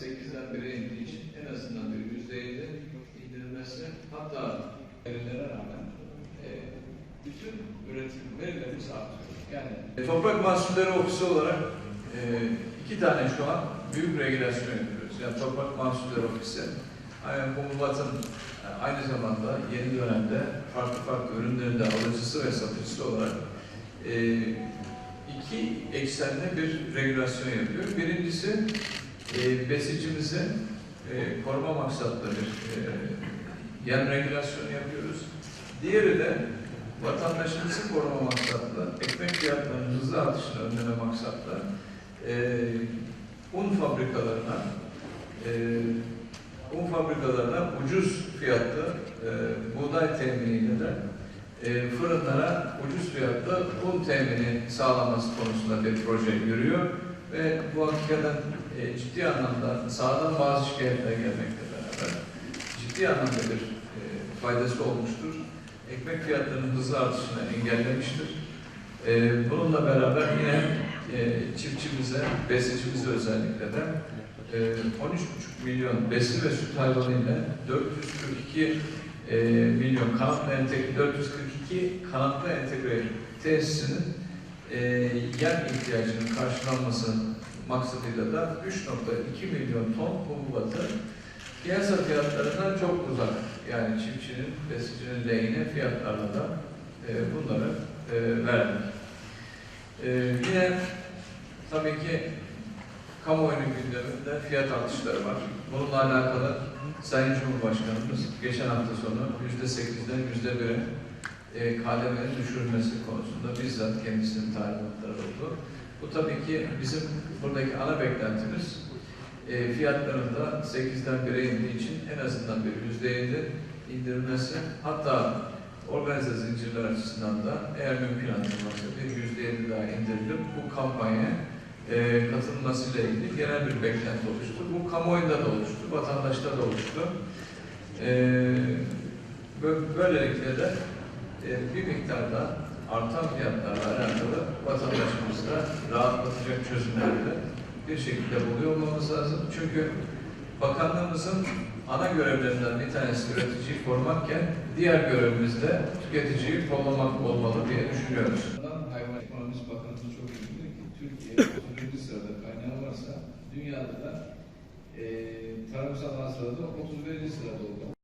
8'den 1'e indiği için en azından bir %50 indirilmesi hatta verilere rağmen e, bütün üretim verilerimiz artıyor. Yani e, Toprak Mahsulleri Ofisi olarak e, iki tane şu an büyük regülasyon yapıyoruz. Yani Toprak Mahsulleri Ofisi yani Kumulbat'ın e, aynı zamanda yeni dönemde farklı farklı ürünlerin de alıcısı ve satıcısı olarak e, iki eksenli bir regülasyon yapıyor. Birincisi e, besicimizi e, koruma maksatlı bir e, yem regülasyonu yapıyoruz. Diğeri de vatandaşımızı koruma maksatlı, ekmek fiyatlarının hızlı artışını önleme maksatlı e, un fabrikalarına e, un fabrikalarına ucuz fiyatlı e, buğday teminiyle de e, fırınlara ucuz fiyatlı un temini sağlaması konusunda bir proje yürüyor ve bu hakikaten e, ciddi anlamda sağdan bazı şikayetler gelmekle beraber ciddi anlamda bir e, faydası olmuştur. Ekmek fiyatlarının hızlı artışını engellemiştir. E, bununla beraber yine e, çiftçimize, besicimize özellikle de e, 13,5 milyon besi ve süt hayvanı ile 442 e, milyon kanatlı entegre, 442 kanatlı entegre tesisinin e, yer ihtiyacının karşılanması maksadıyla da 3.2 milyon ton hububatı piyasa fiyatlarından çok uzak. Yani çiftçinin, besicinin lehine fiyatlarla da e, bunları e, verdik. E, yine tabii ki kamuoyunun gündeminde fiyat artışları var. Bununla alakalı Sayın Cumhurbaşkanımız geçen hafta sonu yüzde sekizden yüzde bire e, KDV'nin düşürülmesi konusunda bizzat kendisinin talimatları oldu. Bu tabii ki bizim buradaki ana beklentimiz e, fiyatlarında 8'den 1'e indiği için en azından bir yüzde 7 indirilmesi hatta organize zincirler açısından da eğer mümkün olursa bir yüzde 7 daha indirilip bu kampanyaya e, katılmasıyla ilgili genel bir beklenti oluştu. Bu kamuoyunda da oluştu, vatandaşta da oluştu. E, bö- böylelikle de bir miktarda artan fiyatlarla alakalı vatandaşımızda rahatlatacak çözümleri de bir şekilde buluyor olmamız lazım. Çünkü bakanlığımızın ana görevlerinden bir tanesi üreticiyi korumakken diğer görevimiz de tüketiciyi kollamak olmalı diye düşünüyoruz. Hayvan Ekonomisi Bakanımız çok bilir ki Türkiye 30. sırada kaynağı varsa dünyada da e, tarımsal hasılada 31. sırada oldu.